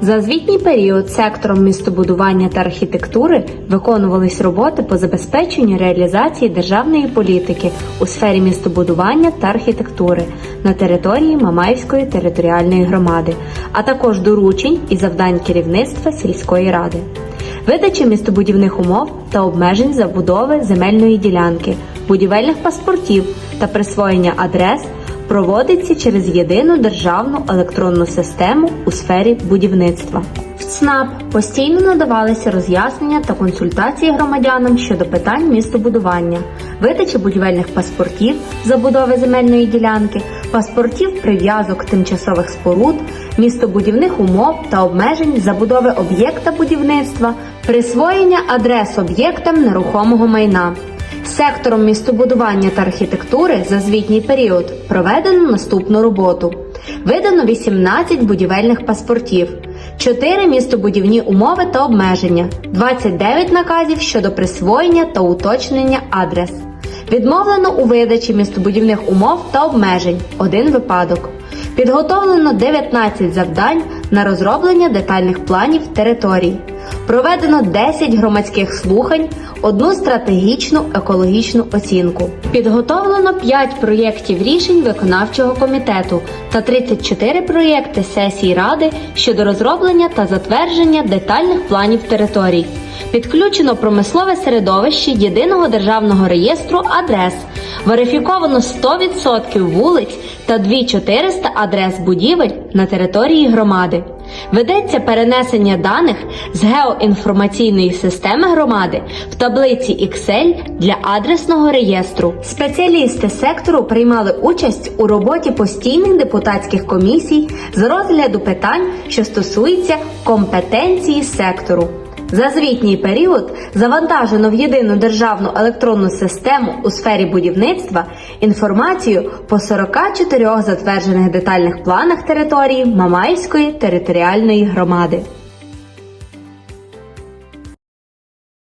За звітній період сектором містобудування та архітектури виконувались роботи по забезпеченню реалізації державної політики у сфері містобудування та архітектури на території Мамаївської територіальної громади, а також доручень і завдань керівництва сільської ради. Видача містобудівних умов та обмежень забудови земельної ділянки, будівельних паспортів та присвоєння адрес проводиться через єдину державну електронну систему у сфері будівництва. В ЦНАП постійно надавалися роз'яснення та консультації громадянам щодо питань містобудування, видачі будівельних паспортів забудови земельної ділянки, паспортів прив'язок тимчасових споруд, містобудівних умов та обмежень забудови об'єкта будівництва, присвоєння адрес об'єктам нерухомого майна. Сектором містобудування та архітектури за звітній період проведено наступну роботу. Видано 18 будівельних паспортів, 4 містобудівні умови та обмеження, 29 наказів щодо присвоєння та уточнення адрес. Відмовлено у видачі містобудівних умов та обмежень один випадок. Підготовлено 19 завдань на розроблення детальних планів територій. Проведено 10 громадських слухань, одну стратегічну екологічну оцінку. Підготовлено 5 проєктів рішень виконавчого комітету та 34 проєкти сесій ради щодо розроблення та затвердження детальних планів територій. Підключено промислове середовище єдиного державного реєстру адрес. Верифіковано 100% вулиць та 2400 адрес будівель на території громади. Ведеться перенесення даних з геоінформаційної системи громади в таблиці Excel для адресного реєстру. Спеціалісти сектору приймали участь у роботі постійних депутатських комісій з розгляду питань, що стосуються компетенції сектору. За звітній період завантажено в єдину державну електронну систему у сфері будівництва інформацію по 44 затверджених детальних планах території Мамайської територіальної громади.